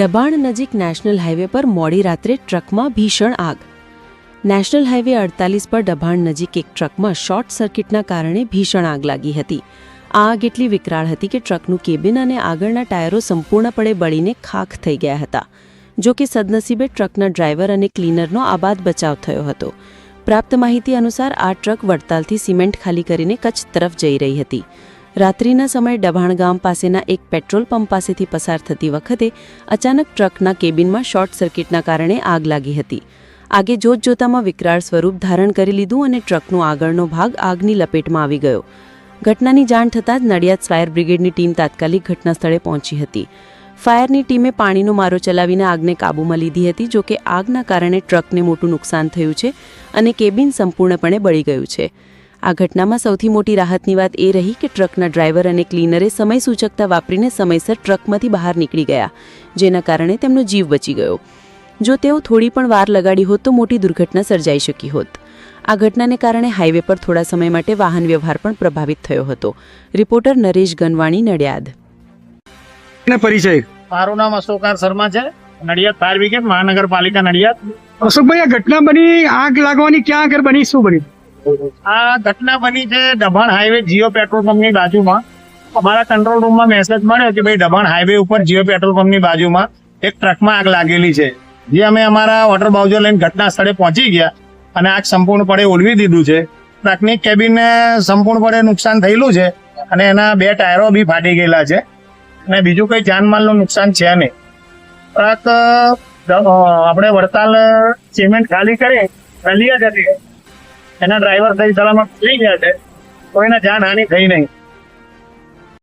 દબાણ નજીક national highway પર મોડી રાત્રે ટ્રકમાં ભીષણ આગ. નેશનલ હાઈવે અડતાલીસ પર ડભાણ નજીક એક ટ્રકમાં શોર્ટ સર્કિટના કારણે ભીષણ આગ લાગી હતી. આ આગ એટલી વિકરાળ હતી કે ટ્રકનું કેબિન અને આગળના ટાયરો સંપૂર્ણપણે બળીને ખાખ થઈ ગયા હતા. જો કે સદનસીબે ટ્રકના ડ્રાઈવર અને ક્લીનરનો આબાદ બચાવ થયો હતો. પ્રાપ્ત માહિતી અનુસાર આ ટ્રક વડતાલથી સિમેન્ટ ખાલી કરીને કચ્છ તરફ જઈ રહી હતી. રાત્રિના સમયે ડભાણ ગામ પાસેના એક પેટ્રોલ પંપ પાસેથી પસાર થતી વખતે અચાનક ટ્રકના કેબિનમાં શોર્ટ સર્કિટના કારણે આગ લાગી હતી. આગે જોતજોતામાં વિકરાળ સ્વરૂપ ધારણ કરી લીધું અને ટ્રકનો આગળનો ભાગ આગની લપેટમાં આવી ગયો. ઘટનાની જાણ થતાં જ નડિયાદ ફાયર બ્રિગેડની ટીમ તાત્કાલિક ઘટના સ્થળે પહોંચી હતી. ફાયરની ટીમે પાણીનો મારો ચલાવીને આગને કાબૂમાં લીધી હતી, જોકે આગના કારણે ટ્રકને મોટું નુકસાન થયું છે અને કેબિન સંપૂર્ણપણે બળી ગયું છે. આ ઘટનામાં સૌથી મોટી રાહતની વાત એ રહી કે ટ્રકના ડ્રાઈવર અને ક્લીનરે સમય સૂચકતા વાપરીને સમયસર ટ્રકમાંથી બહાર નીકળી ગયા જેના કારણે તેમનો જીવ બચી ગયો. જો તેઓ થોડી પણ વાર લગાડી હોત તો મોટી દુર્ઘટના સર્જાઈ શકી હોત. આ ઘટનાને કારણે હાઈવે પર થોડા સમય માટે વાહન વ્યવહાર પણ પ્રભાવિત થયો હતો. રિપોર્ટર નરેશ ગનવાણી નડિયાદ. ને પરિચય. મારું નામ અશોકાર શર્મા છે. નડિયાદ ફાયર બ્રિગેડ મહાનગરપાલિકા નડિયાદ. અશોકભાઈ આ ઘટના બની આગ લાગવાની ક્યાં આગળ બની શું બની? આ ઘટના બની છે દબાણ હાઈવે જીઓ પેટ્રોલ પંપની બાજુમાં. અમારા કંટ્રોલ રૂમમાં મેસેજ મળ્યો કે ભાઈ દબાણ હાઈવે ઉપર જીઓ પેટ્રોલ પંપની બાજુમાં એક ટ્રકમાં આગ લાગેલી છે. જે અમે અમારા વોટર બાઉઝર લઈને ઘટના સ્થળે પહોંચી ગયા અને આગ સંપૂર્ણપણે ઓલવી દીધું છે. ટ્રકની કેબિનને સંપૂર્ણપણે નુકસાન થયેલું છે અને એના બે ટાયરો બી ફાટી ગયેલા છે. અને બીજું કંઈ જાનમાલનું નુકસાન છે નહીં. ટ્રક આપણે વડતાલ સિમેન્ટ ખાલી કરી રલિયા જતી એના ડ્રાઈવર સહી સલામત થઈ ગયા છે કોઈને જાનહાનિ થઈ નહીં.